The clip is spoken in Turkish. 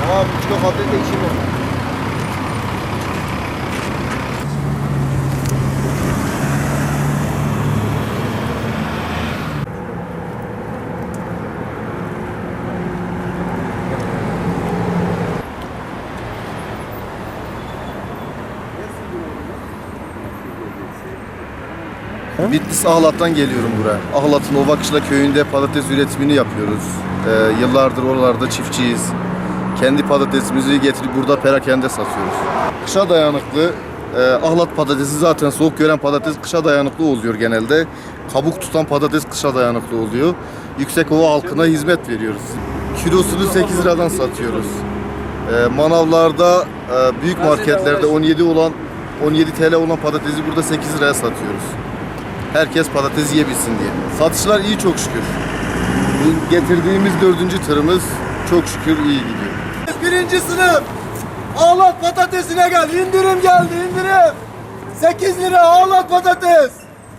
Tamam, üç kilo patates ekşi mi? Bitlis Ahlat'tan geliyorum buraya. Ahlat'ın Ovakışla köyünde patates üretimini yapıyoruz. Ee, yıllardır oralarda çiftçiyiz. Kendi patatesimizi getirip burada perakende satıyoruz. Kışa dayanıklı. e, Ahlat patatesi zaten soğuk gören patates kışa dayanıklı oluyor genelde. Kabuk tutan patates kışa dayanıklı oluyor. Yüksekova halkına hizmet veriyoruz. Kilosunu 8 liradan satıyoruz. E, manavlarda, e, büyük marketlerde 17 olan 17 TL olan patatesi burada 8 liraya satıyoruz. Herkes patates yiyebilsin diye. Satışlar iyi çok şükür. Getirdiğimiz dördüncü tırımız çok şükür iyi gidiyor. Birinci sınıf. Ağlat patatesine gel. İndirim geldi indirim. 8 lira ağlat patates.